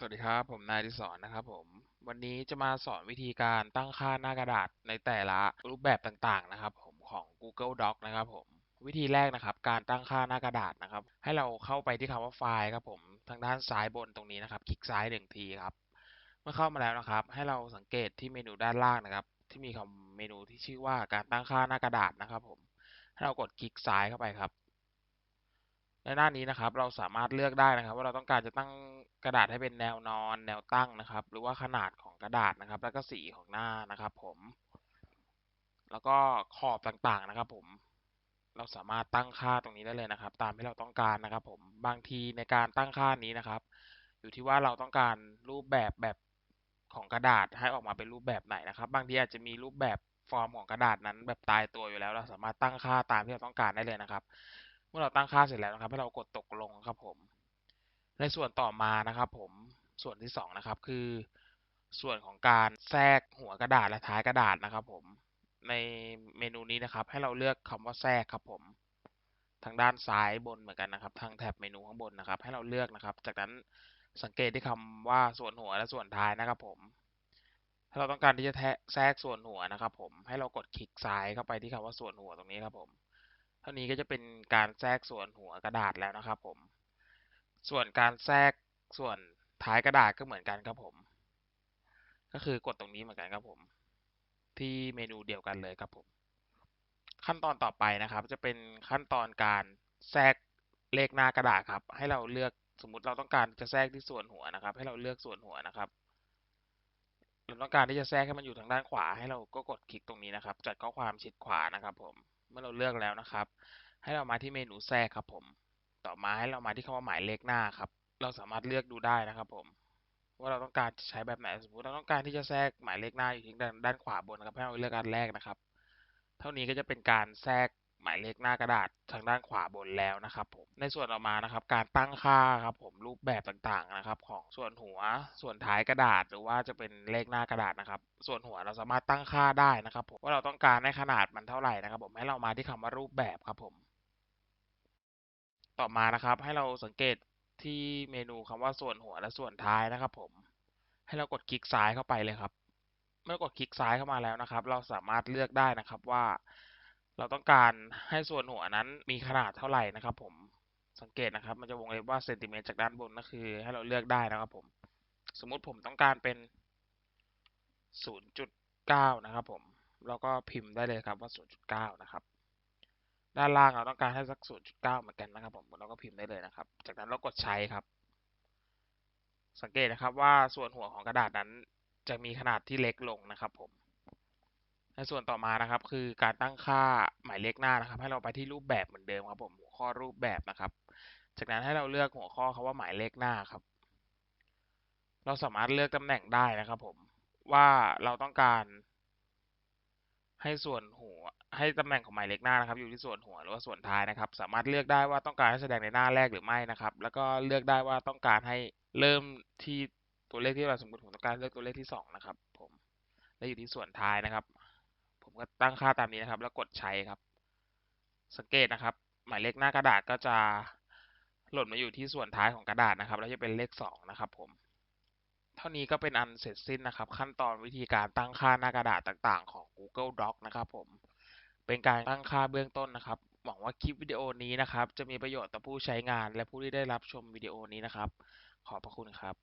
สวัสดีครับ ผมนายดิศรนนะครับผม วันนี้จะมาสอนวิธีการตั้งค่าหน้ากระดาษในแต่ละรูปแบบต่างๆนะครับ ผมของ Google Doc นะครับผม วิธีแรกนะครับ การตั้งค่าหน้ากระดาษนะครับ ให้เราเข้าไปที่คำว่าไฟล์ครับผมทางด้านซ้ายบนตรงนี้นะครับ คลิกซ้ายหนึ่งทีครับ เมื่อเข้ามาแล้วนะครับ ให้เราสังเกตที่เมนูด้านล่างนะครับ ที่มีคำเมนูที่ชื่อว่าการตั้งค่าหน้ากระดาษนะครับ ผมให้เรากดคลิกซ้ายเข้าไปครับ ในหน้านี้นะครับ เราสามารถเลือกได้นะครับ ว่าเราต้องการจะตั้งกระดาษให้เป็นแนวนอน แนวตั้งนะครับ หรือว่าขนาดของกระดาษนะครับ แล้วก็สีของหน้านะครับ ผม แล้วก็ขอบต่างๆนะครับ ผมเราสามารถตั้งค่าตรงนี้ได้เลยนะครับ ตามที่เราต้องการนะครับ ผมบางทีในการตั้งค่านี้นะครับ อยู่ที่ว่าเราต้องการรูปแบบแบบของกระดาษให้ออกมาเป็นรูปแบบไหนนะครับ บางทีอาจจะมีรูปแบบฟอร์มของกระดาษนั้น แบบตายตัวอยู่แล้ว เราสามารถตั้งค่าตามที่เราต้องการได้เลยนะครับ เมื่อเราตั้งค่าเสร็จแล้วนะครับ ให้เรากดตกลงครับผม ในส่วนต่อมานะครับผมส่วนที่สองนะครับคือ ส่วนของการแทรกหัวกระดาษและท้ายกระดาษนะครับ ผมในเมนูนี้นะครับ ให้เราเลือกคำว่าแทรกครับผม ทางด้านซ้ายบนเหมือนกันนะครับ ทางแถบเมนูข้างบนนะครับ ให้เราเลือกนะครับ จากนั้นสังเกตที่คำว่าส่วนหัวและส่วนท้ายนะครับ ผม ถ้าเราต้องการที่จะแทรกส่วนหัวนะครับ ผมให้เรากดคลิกซ้ายเข้าไปที่คำว่าส่วนหัวตรงนี้ครับผม เท่านี้ก็จะเป็นการแทรกส่วนหัวกระดาษแล้วนะครับผม ส่วนการแทรกส่วนท้ายกระดาษก็เหมือนกันครับผม ก็คือกดตรงนี้เหมือนกันครับผม ที่เมนูเดียวกันเลยครับผม ขั้นตอนต่อไปนะครับ จะเป็นขั้นตอนการแทรกเลขหน้ากระดาษครับ ให้เราเลือกสมมุติเราต้องการจะแทรกที่ส่วนหัวนะครับ ให้เราเลือกส่วนหัวนะครับเราต้องการที่จะแทรกให้มันอยู่ทางด้านขวาให้เราก็กดคลิกตรงนี้นะครับ จัดข้อความชิดขวานะครับผม เมื่อเราเลือกแล้วนะครับ ให้เรามาที่เมนูแทรกครับผม ต่อมาให้เรามาที่คำว่าหมายเลขหน้าครับ เราสามารถเลือกดูได้นะครับผมว่าเราต้องการใช้แบบไหนสมมติเราต้องการที่จะแทรกหมายเลขหน้าอยู่ที่ด้านด้านขวาบนนะครับให้เราเลือกอันแรกนะครับ เท่านี้ก็จะเป็นการแทรก หมายเลขหน้ากระดาษทางด้านขวาบนแล้วนะครับผมในส่วนต่อมานะครับ การตั้งค่าครับผมรูปแบบต่างๆนะครับ ของส่วนหัวส่วนท้ายกระดาษ หรือว่าจะเป็นเลขหน้ากระดาษนะครับ ส่วนหัวเราสามารถตั้งค่าได้นะครับผมว่าเราต้องการให้ขนาดมันเท่าไหร่นะครับ ผมให้เรามาที่คำว่ารูปแบบครับผม ต่อมานะครับ ให้เราสังเกตที่เมนูคำว่าส่วนหัวและส่วนท้ายนะครับ ผม ให้เรากดคลิกซ้ายเข้าไปเลยครับ เมื่อกดคลิกซ้ายเข้ามาแล้วนะครับ เราสามารถเลือกได้นะครับว่า เราต้องการให้ส่วนหัวนั้นมีขนาดเท่าไหร่นะครับ ผมสังเกตนะครับ มันจะวงเล็บว่าเซนติเมตรจากด้านบนก็คือ ให้เราเลือกได้นะครับ ผม สมมุติผมต้องการเป็น 0.9 นะครับ ผมแล้วก็พิมพ์ได้เลยครับว่า 0.9 นะครับ ด้านล่างเราต้องการให้สัก 0.9 เหมือนกันนะครับ ผมเราก็พิมพ์ได้เลยนะครับ จากนั้นเรากดใช้ครับ สังเกตนะครับว่าส่วนหัวของกระดาษนั้นจะมีขนาดที่เล็กลงนะครับ ผม ในส่วนต่อมานะครับ คือการตั้งค่าหมายเลขหน้านะครับ ให้เราไปที่รูปแบบเหมือนเดิมครับผมหัวข้อรูปแบบนะครับ จากนั้นให้เราเลือกหัวข้อคาว่าหมายเลขหน้าครับ เราสามารถเลือกตำแหน่งได้นะครับผมว่าเราต้องการให้ส่วนหัวให้ตำแหน่งของหมายเลขหน้านะครับ อยู่ที่ส่วนหัวหรือว่าส่วนท้ายนะครับ สามารถเลือกได้ว่าต้องการให้แสดงในหน้าแรกหรือไม่นะครับ แล้วก็เลือกได้ว่าต้องการให้เริ่มที่ตัวเลขที่เราสมมติผมต้องการเลือกตัวเลขที่สองนะครับผมและอยู่ที่ส่วนท้ายนะครับ ก็ตั้งค่าตามนี้นะครับ แล้วกดใช้ครับ สังเกตนะครับ หมายเลขหน้ากระดาษก็จะหล่นมาอยู่ที่ส่วนท้ายของกระดาษนะครับ แล้วจะเป็นเลขสองนะครับผม เท่านี้ก็เป็นอันเสร็จสิ้นนะครับ ขั้นตอนวิธีการตั้งค่าหน้ากระดาษต่างๆ ของ Google Doc นะครับผม เป็นการตั้งค่าเบื้องต้นนะครับ หวังว่าคลิปวิดีโอนี้นะครับ จะมีประโยชน์ต่อผู้ใช้งาน และผู้ที่ได้รับชมวิดีโอนี้นะครับ ขอบพระคุณครับ